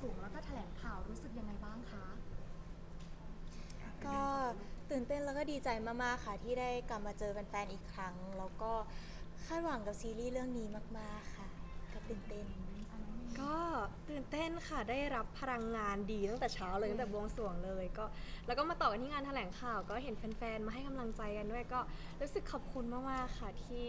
สรวงแล้วก็แถลงข่าวรู้สึกยังไงบ้างคะ ก็ตื่นเต้นแล้วก็ดีใจมาก ๆ ค่ะ ที่ได้กลับมาเจอแฟนๆ อีกครั้ง แล้วก็คาดหวังกับซีรีส์เรื่องนี้มาก ๆ ค่ะ ก็ตื่นเต้น ก็ตื่นเต้นค่ะได้รับพลังงานดีตั้งแต่เช้าเลยตั้งแต่บวงสรวงเลยก็ แล้วก็มาต่อกันที่งานแถลงข่าว ก็เห็นแฟนๆมาให้กำลังใจกันด้วยก็รู้สึกขอบคุณมากๆค่ะที่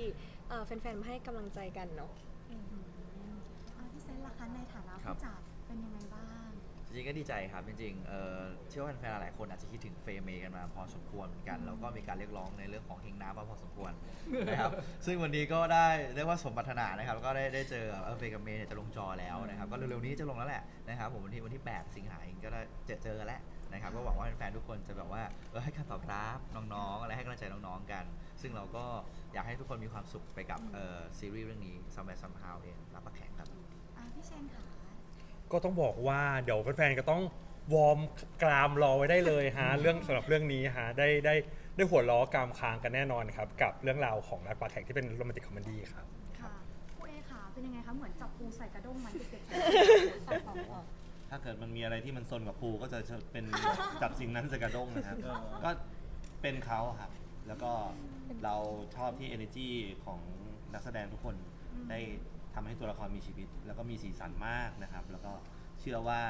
เอ่อแฟนๆมาให้กำลังใจกันเนาะ อ่าพี่เซนล่ะคะในฐานะครับผู้จัด เป็นยังไงบ้าง จริงๆก็ดีใจครับ จริงๆเอ่อเชื่อว่าแฟนๆหลายคนอาจจะคิดถึงเฟรมเมกันมาพอสมควรเหมือนกัน แล้วก็มีการเรียกร้องในเรื่องของเฮงน้ำมาพอสมควรนะครับ ซึ่งวันนี้ก็ได้เรียกว่าสมปรารถนานะครับแล้วก็ได้ได้เจอเออเฟรมกับเมย์เนี่ยจะลงจอแล้วนะครับ ก็เร็วๆนี้จะลงแล้วแหละนะครับผมวันที่วันที่ 8 สิงหาเองก็ได้เจอเจอกันแล้วนะครับก็หวังว่าแฟนๆทุกคนจะแบบว่าเออให้การตอบรับน้องๆอะไรให้กำลังใจน้องๆกัน ซึ่งเราก็อยากให้ทุกคนมีความสุขไปกับเอ่อซีรีส์เรื่องนี้ Some Way Somehow เองรับประแข่งครับ อ่าพี่เชนค่ะ ก็ต้องบอกว่าเดี๋ยวแฟนๆก็ต้องวอร์มกรามรอไว้ได้เลยฮะเรื่องสำหรับเรื่องนี้ฮะได้ได้ได้หัวล้อกรามค้างกันแน่นอนครับกับเรื่องราวของรักปลาแข่งที่เป็นโรแมนติกคอมเมดี้ครับค่ะผู้เอค่ะเป็นยังไงคะเหมือนจับปูใส่กระด้งไหมเด็กๆถ้าเกิดมันมีอะไรที่มันซนกับภูก็จะเป็นจับสิ่งนั้นใส่กระด้งนะครับ ก็เป็นเขาครับ แล้วก็เราชอบที่ energy ของนักแสดงทุกคนได้ ทำให้ตัวละครมีชีวิต แล้วก็มีสีสันมากนะครับ แล้วก็เชื่อว่า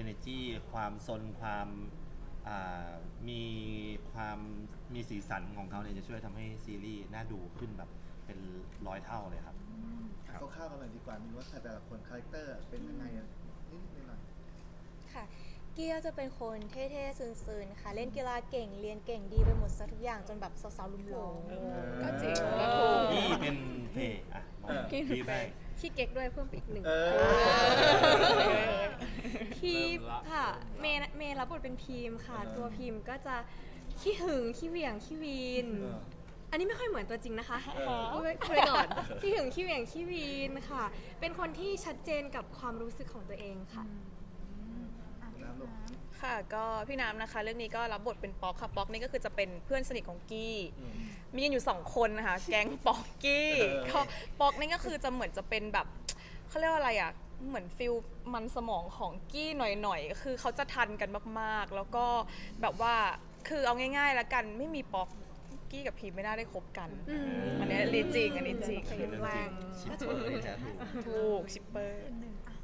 energy ความซนความอ่ามีความมีสีสันของเขาเนี่ยจะช่วยทำให้ซีรีส์น่าดูขึ้นแบบเป็นร้อยเท่าเลยครับ ครับเข้าวๆกันหน่อยดีกว่ามีว่าแต่ละคนคาแรคเตอร์เป็นยังไงอะนิดๆหน่อย ค่ะ เกียวจะเป็นคนเท่ๆซึนๆค่ะ เล่นกีฬาเก่งเรียนเก่งดีไปหมดซะทุกอย่างจนแบบสาวๆลุมหลง ก็จริงก็ถูกพี่เป็นเพย์อะมองพี่เป็นพี่ไป ขี้เก๊กด้วยเพิ่มไปอีกหนึ่งเออ พีมค่ะเมย์เมย์รับบทเป็นพีมค่ะ ตัวพีมก็จะขี้หึงขี้เหวี่ยงขี้วีนเอออันนี้ไม่ค่อยเหมือนตัวจริงนะคะเออพูดไว้พูดไว้ก่อนขี้หึงขี้เหวี่ยงขี้วีนค่ะ เป็นคนที่ชัดเจนกับความรู้สึกของตัวเองค่ะอะพี่น้ำลูกน้ำ ค่ะ ก็พี่น้ำนะคะ เรื่องนี้ก็รับบทเป็นป๊อกค่ะป๊อกนี่ก็คือจะเป็นเพื่อนสนิทของกี้ อืม มีกันอยู่สองคนนะคะแก๊งป๊อกกี้เออ ก็ป๊อกนี่ก็คือจะเหมือนจะเป็นแบบเขาเรียกว่าอะไรอะเหมือนฟิลมันสมองของกี้หน่อยๆก็คือเขาจะทันกันมากๆ แล้วก็แบบว่าคือเอาง่ายๆแล้วกันไม่มีป๊อกกี้กับพีมไม่น่าได้คบกัน อืม อันนี้เรียนจริงอันนี้จริง เรื่องจริงชิปเปอร์นี่จะถูก ถูกชิปเปอร์ หนึ่งอะ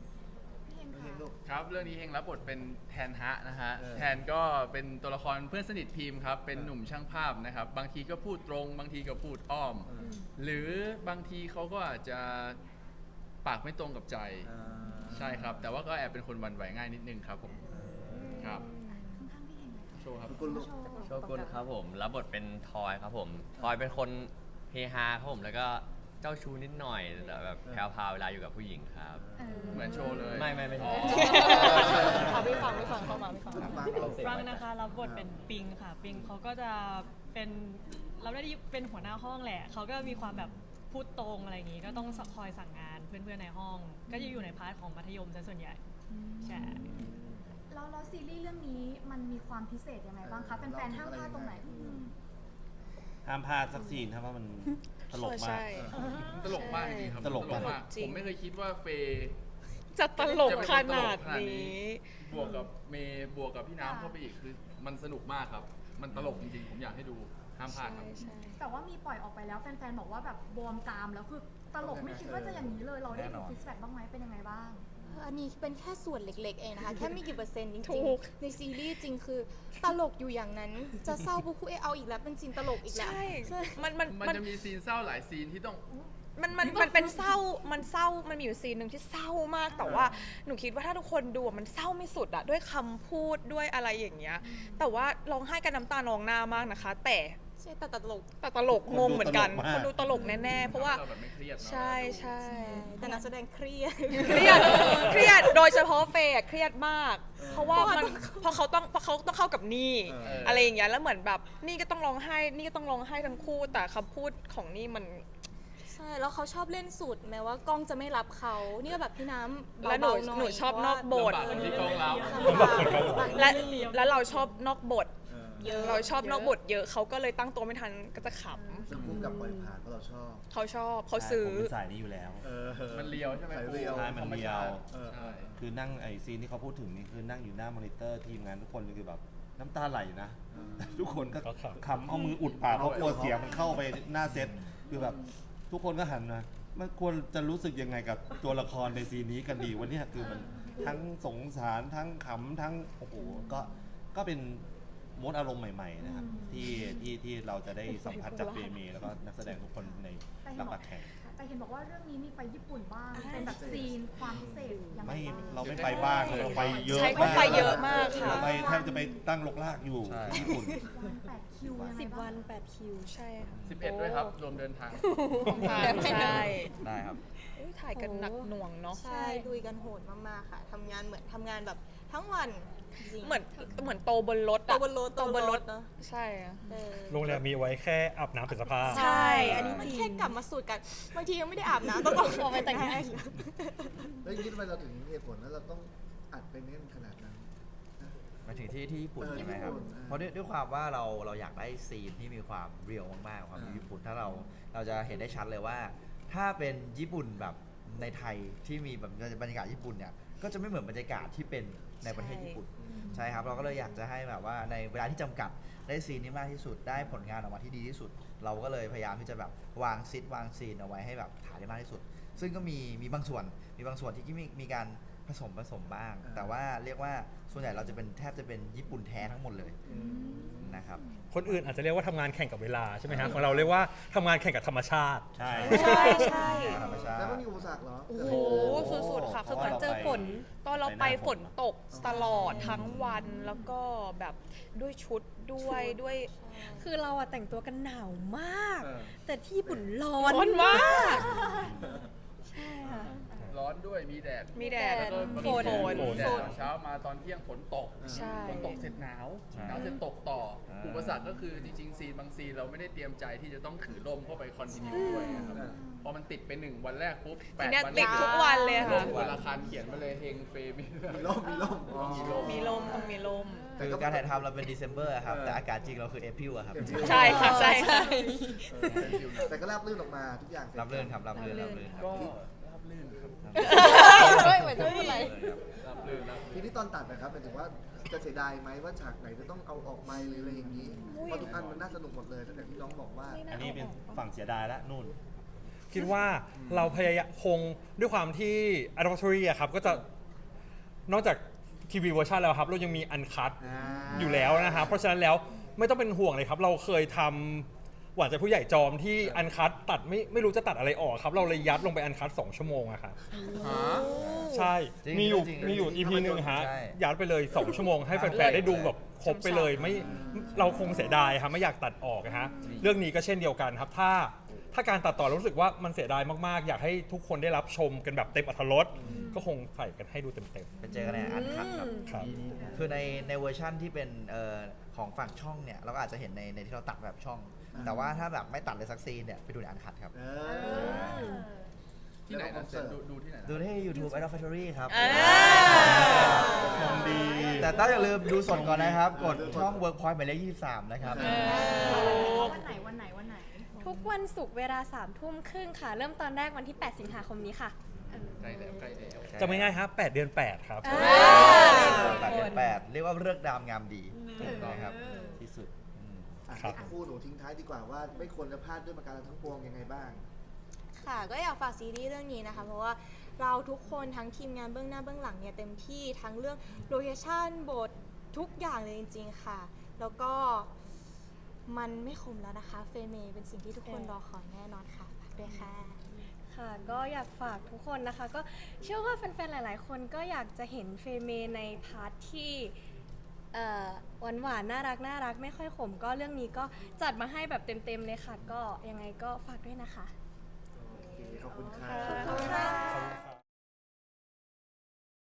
พี่เฮง เห็น ค่ะลูกครับเรื่องนี้เฮงรับบทเป็นแทนฮะนะฮะเออ แทนก็เป็นตัวละครเพื่อนสนิทพิมพ์ครับเป็นหนุ่มช่างภาพนะครับ บางทีก็พูดตรง บางทีก็พูดอ้อมเออหรือบางทีเขาก็อาจจะปากไม่ตรงกับใจ อ่าใช่ครับ แต่ว่าก็แอบเป็นคนหวันไหวง่ายนิดนึงครับผม ครับ ข้างๆพี่เฮงเลยค่ะโชว์ครับ คุณลูกโชว์โชกุนครับผม รับบทเป็นทอยครับผม ทอยเป็นคนเฮฮาครับผม แล้วก็ เจ้าชู้นิดหน่อยแต่แบบแพรวพราวเวลาอยู่กับผู้หญิงครับเออเหมือนโชว์เลย ไม่ไม่ไม่ใช่อ๋อเอาไม่ฟังไม่ฟังเข้ามาไม่ฟังฟังเราฟังนะคะ รับบทเป็นปิงค่ะ ปิงเขาก็จะเป็นเราได้เป็นหัวหน้าห้องแหละ เขาก็มีความแบบพูดตรงอะไรอย่างงี้ก็ต้องคอยสั่งงานเพื่อนๆในห้อง ก็จะอยู่ในพาร์ทของมัธยมซะส่วนใหญ่ใช่แล้วแล้วซีรีส์เรื่องนี้มันมีความพิเศษยังไงบ้างคะแฟนๆห้ามพลาดตรงไหนอืม ห้ามพลาดสักซีนครับว่ามัน ตลกมากใช่ตลกมากจริงๆครับตลกมาก จริง ผมไม่เคยคิดว่าเฟย์ จะตลกจะเป็นขคนตลนากดขนาดนี้ บวกกับเมย์บวกกับพี่น้ำเข้าไปอีกคือมันสนุกมากครับ มันตลกจริงๆ ผมอยากให้ดูห้ามพลาดครับ ใช่แต่ว่ามีปล่อยออกไปแล้วแฟนๆ บอกว่าแบบบวมกรามแล้วคือตลกไม่คิดว่าจะอย่างนี้เลย เราได้แน่นดูอนฟิสแบ็กบ้างไหมเป็นยังไงบ้าง อันนี้เป็นแค่ส่วนเล็กๆเองนะคะ แค่ไม่กี่เปอร์เซ็นต์จถูริงก ๆ ในซีรีส์จริงคือ ตลกอยู่อย่างนั้น จะเศร้าปุ๊บคู่เอะเอาอีกแล้วเป็นซีนตลกอีกแล้ว ใช่ มันมันมันมันจะมีซีนเศร้าหลายซีนที่ต้อง มันมันมันเป็นเศร้า มันเศร้า มันมีอยู่ซีนหนึ่งที่เศร้ามาก แต่ว่าหนูคิดว่าถ้าทุกคนดูอะมันเศร้าไม่สุดอะด้วยคำพูดด้วยอะไรอย่างเงี้ย แต่ว่าร้องไห้กันน้ำตานองหน้ามากนะคะ แต่ ใช่แต่ตลกแต่ตลกงงเหมือนกัน คคนนดูดูตตลลกกมาก แน่ๆ เพราะว่า เราแบบไม่เครียดเนอะใช่ใช่แต่นักแสดงเครียด เครียดเครียดโดยเฉพาะเฟย์อะเครียดมาก เพราะว่ามันเพราะเขาต้องเพราะเขาต้องเข้ากับนี่เอออ อะไรอย่างเงี้ยแล้วเหมือนแบบนี่ก็ต้องร้องไห้นี่ก็ต้องร้องไห้ทั้งคู่แต่คำพูดของนี่มัน ใช่ แล้วเขาชอบเล่นสูตรแม้ว่ากล้องจะไม่รับเขานี่ก็แบบพี่น้ำและหนูเบาๆน่อยหนูชอบนอกบท ลำบากตรงที่กล้องรับลำบากและแล้วเราชอบนอกบท เออเยอะเราชอบนอกบทเยอะเขาก็เลยตั้งตัวไม่ทันก็จะขซึ่งคู่กับปล่อยผ่านเพราะเราชอบเขาชอบเขาซื้อ ผมเป็นสายนี้อยู่แล้ว เออมันเรียวใช่ไหมสายเรียว ใช่มันเรียว เออ ใช่คือนั่งไอซีนที่เขาพูดถึงนี่คือนั่งอยู่หน้ามอนิเตอร์ทีมงานทุกคนคือแบบน้ำตาไหลนะแต่ทุกคนก็ก็ขำ ขำเอามืออุดปากเพราะกลัวเสียงมันเข้าไปหน้าเซตคือแบบทุกคนก็หันมามันควรจะรู้สึกยังไงกับตัวละครในซีนนี้กันดีวันนี้คือมันทั้งสงสารทั้งขำทั้งโอ้โหก็ก็เป็น มดอารมณ์ใหม่ๆนะครับที่ที่ที่เราจะได้สัมผัสจากเฟเมแล้วก็นักแสดงทุกคนในแต่เห็รันกบอปักกแข่งแต่เห็นบอกว่าเรื่องนี้มีไปญี่ปุ่นบ้าง เป็นแบบซีนความพิเศษยังไงไม่บ้างเราไม่ไปบ้างเราไปเยอะใช่เขาไปเยอะมากค่ะ เราไปแทบจะไปตั้งลกลากอยู่ใช่ที่ญี่ปุ่นวันแปด คิวยังไงสิบบ้างวันแปดคิว ใช่ค่ะ11 ด้วยครับ รวมเดินทางทานใช่ได้ครับ เอ้ยถ่ายกันหนักหน่วงเนาะ ใช่ลุยกันโหดมากๆค่ะทำงานเหมือนทำงานแบบทั้งวันจริง เหมือนเหมือนโตบนรถโตอะบนรถโตบนรถเนอะ ใช่อะ เออโรงแรมมีไว้แค่อาบน้ำเป็นสภาพ ใช่ อันนี้มันแค่กลับมาสูตรกันบางทียังไม่ได้อาบน้ำต้องออกไปแต่งหน้าอีกแล้วอย่างนี้ทำไมเราถึงเหตุผลแล้วเราต้องอัดไปเน้นขนาดนั้นหมายถึงที่ที่ญี่ปุ่นเออใช่ไหมครับ ญี่ปุ่นอ่าเพราะด้วยด้วยความว่าเราเราอยากได้ซีนที่มีความเรียลมากๆความอ่าญี่ปุ่น ถ้าเราเราจะเห็นได้ชัดเลยว่า ถ้าเป็นญี่ปุ่นแบบในไทยที่มีแบบบรรยากาศญี่ปุ่นเนี่ยก็จะไม่เหมือนบรรยากาศที่เป็นในประเทศญี่ปุ่น ใช่ครับเราก็เลยอยากจะให้แบบว่าในเวลาที่จำกัดได้ซีนนี้มากที่สุดได้ผลงานออกมาที่ดีที่สุด เราก็เลยพยายามที่จะแบบวางซิทวางซีนเอาไว้ให้แบบถ่ายได้มากที่สุด ซึ่งก็มีมีบางส่วนมีบางส่วนที่มีมีการผ สมผสมบ้าง อ่า แต่ว่าเรียกว่าส่วนใหญ่เราจะเป็นแทบจะเป็นญี่ปุ่นแท้ทั้งหมดเลยนะครับ คนอื่นอาจจะเรียกว่าทำงานแข่งกับเวลาใช่ไหมฮะของเราเรียกว่าทำงานแข่งกับธรรมชาติ ใช่ ใช่ใช่ธรรมชาติ แล้วไม่มีอุปสรรคเหรอ โอ้โหสุดๆค่ะเพคือราะเหมือนว่าเจอฝนตอนเราไปไปหน้าฝฝนนตกตลอดทั้งวันแล้วก็แบบด้วยชุดด้วยด้วย คือเราอะแต่งตัวกันหนาวมาก เออ แต่ที่ญี่ปุ่นร้อนร้อนมาก ใช่ค่ะ ร้อนด้วยมีแดดมีแดดแล้วก็มีมีฝน ฝน แดดตอนเช้ามาตอนเที่ยงฝนตกใช่ ฝนตกเสร็จหนาวใช่หนาวเสร็จตกต่ออ่าอุปสรรคก็คือจริงๆซีนบางซีนเราไม่ได้เตรียมใจที่จะต้องถือร่มเข้าไปคอนติเนียด้วยนะครับอืมพอมันติดไปหนึ่งวันแรกปุ๊บแปทีดเนี้ยวันติดทุกวันเลยร่ค่ะมวันละคันเขียนมาเลยเฮงเฟรม มีร่มมีร่มต้องมีร่มมีลมต้องมีลมแต่คือก็การถ่ายทำเราเป็น December อะครับ เออ แต่อากาศจริงเราคือ April อะครับใช่ค่ะ ใช่ค่ะ แต่ก็ราบรื่นออกมาทุกอย่างรับเลื่อนครับรับเลื่อนรับเลื่อนครับ ก็รั บลื่นครับเฮ้ยเหมือนจะพูดอะไร รับลื่นรับ ทีนี้ตอนตัดนะครับหมายถึงว่าจะเสียดายไหมว่าฉากไหนจะต้องเอาออกไปหรืออะไรอย่างนี้เพราะทุกอันมันน่าสนุกหมดเลยตั้งแต่ที่น้องบอกว่า อันนี้เป็นฝั่งเสียดายละนู่น คิดว่าเราพยายามคงด้วยความที่ Adultery อะครับ ก็จะนอกจากทีวีเวอร์ชันแล้วครับ เรายังมีอันคัดอ่าอยู่แล้วนะครับ เพราะฉะนั้นแล้วไม่ต้องเป็นห่วงเลยครับ เราเคยทำ หวานใจผู้ใหญ่จอมที่อันคัดตัดไม่ไม่รู้จะตัดอะไรออกครับ เราเลยยัดลงไปอันคัด2ชั่วโมงอะครับใช่ จริงมีอยู่จริงมีอยู่ EP หนึ่งฮะ ใช่ยัดไปเลย 2 ชั่วโมงให้แฟนๆ ได้ดูแบบครบไปเลยไม่เราคงเสียดายครับไม่อยากตัดออกนะฮะ เรื่องนี้ก็เช่นเดียวกันครับ ถ้า ถ้าการตัดต่อรู้สึกว่ามันเสียดายมากๆ อยากให้ทุกคนได้รับชมกันแบบเต็มอรรถรสก็คงใส่กันให้ดูเต็ม ไปเจอกันในอันคัดครับ ครับ คือในในเวอร์ชั่นที่เป็นเอ่อของฝั่งช่องเนี่ย เราก็อาจจะเห็นในในที่เราตัดแบบช่องแต่ว่าถ้าแบบไม่ตัดเลยสักซีนเนี่ย ไปดูในอันคัดครับ เออ ที่ไหนนะเซนดูดูที่ไหนนะ ดูที่ YouTube Idol Factory ครับอ่าชมดี แต่ต้องอย่าลืมดูสดก่อนนะครับ กดช่อง Workpoint หมายเลข23 นะครับวันไวันศุกร์เวลา3ามทุ่มครึ่งค่ะ เริ่มตอนแรกวันที่ 8 สิงหาคมนี้ค่ะใกล้แล้วใกล้แล้วๆจะไม่ง่ายครับ 8 เดือน 8 ครับ อ่าแปดเดือนแปดเรียกว่าเลือกดามงามดีนะครับ ที่สุดอืม อะครับ ให้คู่หนูทิ้งท้ายดีกว่าว่าไม่ควรจะพลาดด้วยประการทั้งปวงยังไงบ้าง ค่ะก็อยากฝากซีรีส์เรื่องนี้นะคะ เพราะว่าเราทุกคนทั้งทีมงานเบื้องหน้าเบื้องหลังเนี่ยเต็มที่ทั้งเรื่องโลเคชั่นบททุกอย่างเลยจริง ๆ ค่ะ แล้วก็ มันไม่ขมแล้วนะคะ เฟเมเป็นสิ่งที่ทุกคนรอคอยแน่นอนค่ะฝากด้วยค่ะ ค่ะก็อยากฝากทุกคนนะคะ ก็เชื่อว่าแฟนๆ หลาย ๆ คนก็อยากจะเห็นเฟเมในพาร์ทที่หวานหวานๆน่ารักน่ารักไม่ค่อยขม ก็เรื่องนี้ก็จัดมาให้แบบเต็มๆเลยค่ะ ก็ยังไงก็ฝากด้วยนะคะโอเคขอบคุณค่ะขอบคุณค่ะ